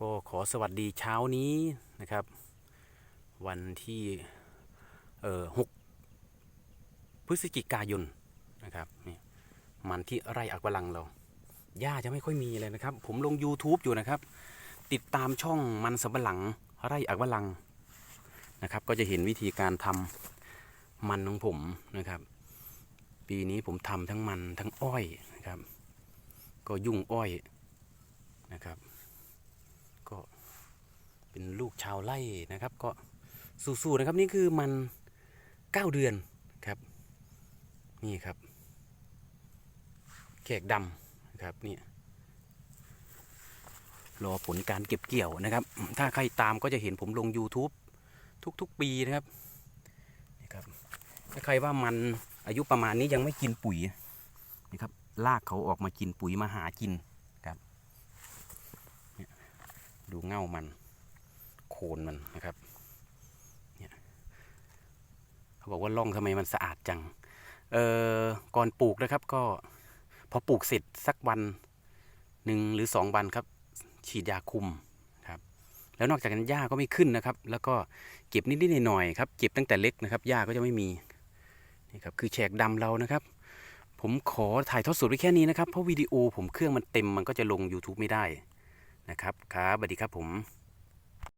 ก็ขอสวัสดีเช้านี้นะครับ วันที่เอ่อหกพฤศจิกายนนะครับนี่มันที่ไร่อักวลังเราหญ้าจะไม่ค่อยมีเลยนะครับ ผมลง YouTube อยู่นะครับ ติดตามช่องมันสำปะหลังไร่อักวลังนะครับ ก็จะเห็นวิธีการทำมันของผมนะครับ ปีนี้ผมทำทั้งมันทั้งอ้อยนะครับ ก็ยุ่งอ้อยนะครับ ก็เป็นลูกชาวไร่นะครับ ก็สู้ๆนะครับนี่คือมันเก้าเดือนครับนี่ครับแขกดำนะครับนี่รอผลการเก็บเกี่ยวนะครับ ถ้าใครตามก็จะเห็นผมลง YouTube ทุกๆ ปีนะครับนี่ครับถ้าใครว่ามันอายุประมาณนี้ยังไม่กินปุ๋ยนี่ครับลากเขาออกมากินปุ๋ยมาหากินครับเนี่ย ดูเง่ามัน โคนมันนะครับเนี่ยเขาบอกว่าล่องทำไมมันสะอาดจัง เอ่อก่อนปลูกนะครับก็ พอปลูกเสร็จสักวันหนึ่งหรือสองวันครับ ฉีดยาคุมครับ แล้วนอกจากนั้นหญ้าก็ไม่ขึ้นนะครับ แล้วก็เก็บนิดๆหน่อยๆครับเก็บตั้งแต่เล็กนะครับหญ้าก็จะไม่มีนี่ครับคือแฉกดำเรานะครับผมขอถ่ายทอดสดไว้แค่นี้นะครับ เพราะวิดีโอผมเครื่องมันเต็มมันก็จะลง YouTube ไม่ได้ นะครับครับสวัสดีครับผม